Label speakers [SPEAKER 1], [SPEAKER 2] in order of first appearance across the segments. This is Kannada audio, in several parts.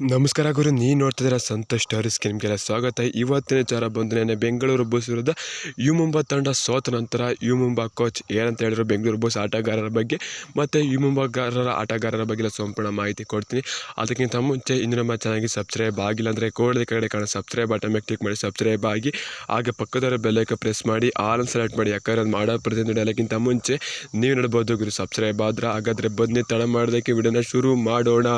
[SPEAKER 1] ನಮಸ್ಕಾರ ಗುರು ನೀ ನೋಡ್ತಿದ್ದೀರಾ ಸಂತೋಷ್ ಸ್ಟೋರೀಸ್ಗೆ ನಿಮಗೆಲ್ಲ ಸ್ವಾಗತ. ಇವತ್ತಿನ ವಿಚಾರ ಬಂದು ಬೆಂಗಳೂರು ಬಸ್ ವಿರುದ್ಧ ಯು ಮುಂಬಾ ತಂಡ ಸೋತ ನಂತರ ಯು ಮುಂಬಾ ಕೋಚ್ ಏನಂತ ಹೇಳಿದ್ರು, ಬೆಂಗಳೂರು ಬಸ್ ಆಟಗಾರರ ಬಗ್ಗೆ. ಮತ್ತು ಯು ಮುಂಬಾಗಾರರ ಆಟಗಾರರ ಬಗ್ಗೆ ಸಂಪೂರ್ಣ ಮಾಹಿತಿ ಕೊಡ್ತೀನಿ. ಅದಕ್ಕಿಂತ ಮುಂಚೆ ಇಂದಿನ ನಮ್ಮ ಚಾನಲ್ಗೆ ಸಬ್ಸ್ಕ್ರೈಬ್ ಆಗಿಲ್ಲ ಅಂದರೆ ಕೋಡದ ಕಡೆ ಕಾಣೋ ಸಬ್ಸ್ಕ್ರೈಬ್ ಬಟನ್ ಮೇಲೆ ಕ್ಲಿಕ್ ಮಾಡಿ ಸಬ್ಸ್ಕ್ರೈಬ್ ಆಗಿ. ಹಾಗೆ ಪಕ್ಕದವರ ಬೆಲ್ಲೈಕ ಪ್ರೆಸ್ ಮಾಡಿ ಆಲ್ ಸೆಲೆಕ್ಟ್ ಮಾಡಿ. ಯಾಕಂದ್ರೆ ಅದು ಮಾಡೋ ಪ್ರತಿಯೊಂದು ಅದಕ್ಕಿಂತ ಮುಂಚೆ ನೀವು ನೋಡ್ಬೋದು ಗುರು ಸಬ್ಸ್ಕ್ರೈಬ್ ಆದ್ರೆ ಹಾಗಾದರೆ ಬನ್ನಿ, ತಡ ಮಾಡೋದಕ್ಕೆ ವಿಡಿಯೋನ ಶುರು ಮಾಡೋಣ.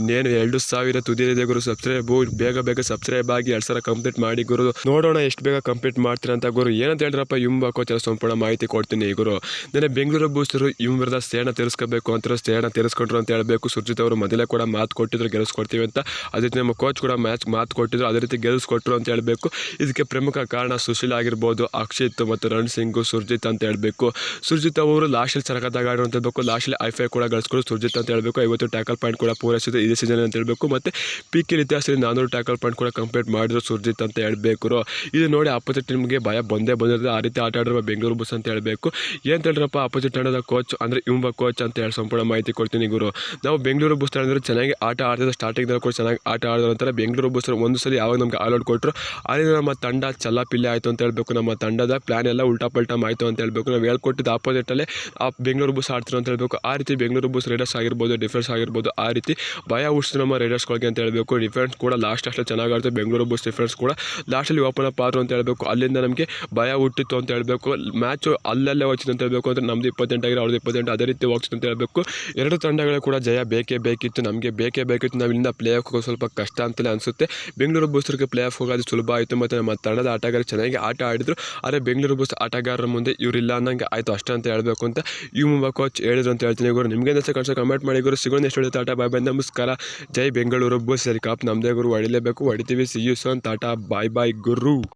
[SPEAKER 1] ಇನ್ನೇನು ಎರಡು ಸಾವಿರ ತುದಿಯಲ್ಲಿದೆ ಗುರು ಸಬ್ಸ್ಕ್ರೈಬ್ ಬೇಗ ಬೇಗ ಸಬ್ಸ್ಕ್ರೈಬ್ ಆಗಿ ಎರಡು ಸಾವಿರ ಕಂಪ್ಲೀಟ್ ಮಾಡಿ ಗುರು. ನೋಡೋಣ ಎಷ್ಟು ಬೇಗ ಕಂಪ್ಲೀಟ್ ಮಾಡ್ತೀರಾ ಅಂತ ಗುರು. ಏನಂತ ಹೇಳಿದ್ರಪ್ಪ ಯುಂಬ ಕೋಚರ ಸಂಪೂರ್ಣ ಮಾಹಿತಿ ಕೊಡ್ತೀನಿ ಗುರು. ನೆನೆ ಬೆಂಗಳೂರು ಬೂಸ್ಟರು ಇವ್ ವಿರುದ್ಧ ಸೇಣ ತೀರಿಸ್ಕೋಬೇಕು ಅಂತ ಸೇಣ ತೀರಿಸ್ಕೊಂಡ್ರು ಅಂತ ಹೇಳಬೇಕು. ಸುರ್ಜಿತ್ ಅವರು ಮೊದಲೇ ಕೂಡ ಮಾತು ಕೊಟ್ಟಿದ್ರು ಗೆಲ್ಲಿಸ್ಕೊಡ್ತೀವಿ ಅಂತ. ಅದೇ ರೀತಿ ನಮ್ಮ ಕೋಚ್ ಕೂಡ ಮ್ಯಾಚ್ ಮಾತು ಕೊಟ್ಟಿದ್ರು, ಅದೇ ರೀತಿ ಗೆಲ್ಸ್ಕೊಟ್ರು ಅಂತ ಹೇಳಬೇಕು. ಇದಕ್ಕೆ ಪ್ರಮುಖ ಕಾರಣ ಸುಶೀಲ್ ಆಗಿರ್ಬೋದು, ಅಕ್ಷಿತ್ ಮತ್ತು ರಣ್ ಸಿಂಗ್, ಸುರ್ಜಿತ್ ಅಂತ ಹೇಳಬೇಕು. ಸುರ್ಜಿತ್ ಅವರು ಲಾಸ್ಟಲ್ಲಿ ಸರಕತ್ತಾಗ ಆಡೋ ಅಂತ ಹೇಳ್ಬೇಕು ಲಾಸ್ಟಲ್ಲಿ ಐಫೈ ಕೂಡ ಗಳಿಸ್ಕೊಂಡು ಸುರ್ಜಿತ್ ಅಂತ ಹೇಳಬೇಕು. ಐವತ್ತು ಟ್ಯಾಕಲ್ ಪಾಯಿಂಟ್ ಕೂಡ ಪೂರೈಸಿದೆ ಇದೇ ಸೀಸನ್ ಅಂತ ಹೇಳಬೇಕು. ಮತ್ತು ಪಿ ಕೆ ಇತಿಹಾಸದಲ್ಲಿ ನಾನ್ನೂರು ಟ್ಯಾಕಲ್ ಪಾಯಿಂಟ್ ಕೂಡ ಕಂಪ್ಲೀಟ್ ಮಾಡಿದ್ರು. ಸುರ್ಜಿತ್ ಅಂತ ಹೇಳಬೇಕು ಇದು ನೋಡಿ ಅಪೋಸಿಟ್ ಟೀಮ್ಗೆ ಭಯ ಬಂದೇ ಬಂದಿರೋದು ಆ ರೀತಿ ಆಟ ಆಡಿರುವ ಬೆಂಗಳೂರು ಬಸ್ ಅಂತ ಹೇಳಬೇಕು. ಏನು ಹೇಳಿದ್ರಪ್ಪ ಅಪೋಸಿಟ್ ತಂಡದ ಕೋಚ್ ಅಂದರೆ ಇಂಬ ಕೋಚ್ ಅಂತ ಹೇಳಿ ಸಂಪೂರ್ಣ ಮಾಹಿತಿ ಕೊಡ್ತೀನಿ ಗುರು. ನಾವು ಬೆಂಗಳೂರು ಬಸ್ ತಂದ್ರೆ ಚೆನ್ನಾಗಿ ಆಟ ಆಡ್ತಿದ್ದ ಸ್ಟಾರ್ಟಿಂಗ್ದಲ್ಲಿ ಕೂಡ ಚೆನ್ನಾಗಿ ಆಟ ಆಡಿದ ನಂತರ ಬೆಂಗಳೂರು ಬಸ್ ಒಂದು ಸಲ ಯಾವಾಗ ನಮಗೆ ಆಲ್ಔಟ್ ಕೊಟ್ಟರು ಅಲ್ಲಿಂದ ನಮ್ಮ ತಂಡ ಚಲ್ಲಾಪಿಲ್ಲಿ ಆಯಿತು ಅಂತ ಹೇಳಬೇಕು. ನಮ್ಮ ತಂಡದ ಪ್ಲಾನ್ ಎಲ್ಲ ಉಲ್ಟಾ ಪಲ್ಟಾ ಆಯಿತು ಅಂತ ಹೇಳಬೇಕು. ನಾವು ಹೇಳ್ಕೊಟ್ಟಿದ್ದು ಅಲ್ಲಿ ಆ ಬೆಂಗಳೂರು ಬಸ್ ಆಡ್ತಿರೋ ಅಂತ ಹೇಳಬೇಕು. ಆ ರೀತಿ ಬೆಂಗಳೂರು ಬಸ್ ರೈಡರ್ಸ್ ಆಗಿರ್ಬೋದು ಡಿಫೆನ್ಸ್ ಆಗಿರ್ಬೋದು, ಆ ರೀತಿ ಭಯ ಹುಡ್ಸಿದ್ರು ನಮ್ಮ ರೈಡರ್ಸ್ಗಳಿಗೆ ಅಂತ ಹೇಳಬೇಕು. ಡಿಫೆನ್ಸ್ ಕೂಡ ಲಾಸ್ಟ್ ಅಷ್ಟೇ ಚೆನ್ನಾಗಿ ಆಡ್ತಾರೆ. ಬೆಂಗಳೂರು ಬಸ್ ಡಿಫೆನ್ಸ್ ಕೂಡ ಲಾಸ್ಟಲ್ಲಿ ಓಪನ್ ಅಪ್ ಅಂತ ಹೇಳಬೇಕು. ಅಲ್ಲಿಂದ ನಮಗೆ ಭಯ ಹುಟ್ಟಿತ್ತು ಅಂತ ಹೇಳಬೇಕು. ಮ್ಯಾಚು ಅಲ್ಲಲ್ಲೇ ಹೋಗ್ತಿತ್ತು ಅಂತ ಹೇಳಬೇಕು. ಅಂದರೆ ನಮ್ದು ಇಪ್ಪತ್ತೆಂಟಾಗಿರೋ ಅವ್ರದ್ದು ಇಪ್ಪತ್ತೆಂಟು ಅದೇ ರೀತಿ ಹೋಗ್ತಿತ್ತು ಅಂತ ಹೇಳಬೇಕು. ಎರಡು ತಂಡಗಳು ಕೂಡ ಜಯ ಬೇಕೇ ಬೇಕಿತ್ತು. ನಮಗೆ ಬೇಕೇ ಬೇಕಿತ್ತು. ನಾವು ಇಲ್ಲಿಂದ ಪ್ಲೇ ಆಫ್ ಸ್ವಲ್ಪ ಕಷ್ಟ ಅಂತಲೇ ಅನಿಸುತ್ತೆ. ಬೆಂಗಳೂರು ಬಸ್ಸರಿಗೆ ಪ್ಲೇ ಆಫ್ ಹೋಗೋದು ಸುಲಭ ಆಯಿತು. ಮತ್ತು ನಮ್ಮ ತಂಡದ ಆಟಗಾರರು ಚೆನ್ನಾಗಿ ಆಟ ಆಡಿದ್ರು. ಆದರೆ ಬೆಂಗಳೂರು ಬಸ್ ಆಟಗಾರರ ಮುಂದೆ ಇವರಿಲ್ಲ ಅನ್ನಂಗೆ ಆಯಿತು. ಅಷ್ಟೇ ಅಂತ ಹೇಳಬೇಕು ಅಂತ ಯು ಮುಂಬಾ ಕೋಚ್ ಹೇಳಿದ್ರು ಅಂತ ಹೇಳ್ತೀನಿ. ಗುರು ನಿಮಗೆ ಕಮೆಂಟ್ ಮಾಡಿ. ಗುರು ಸಿಗೋಣ ಎಷ್ಟು ಆಟ. ಬಾಯ್ ಬಾಯ್ ನಮಸ್ಕಾರ. ಜೈ ಬೆಂಗಳೂರು ಬಸ್ ಸರಿ ಕಾಪ್ ನಮ್ಮದೇ ಗುರು ಹೊಡಿಲೇಬೇಕು ಹೊಡಿತೀವಿ. See you soon Tata bye bye Guru.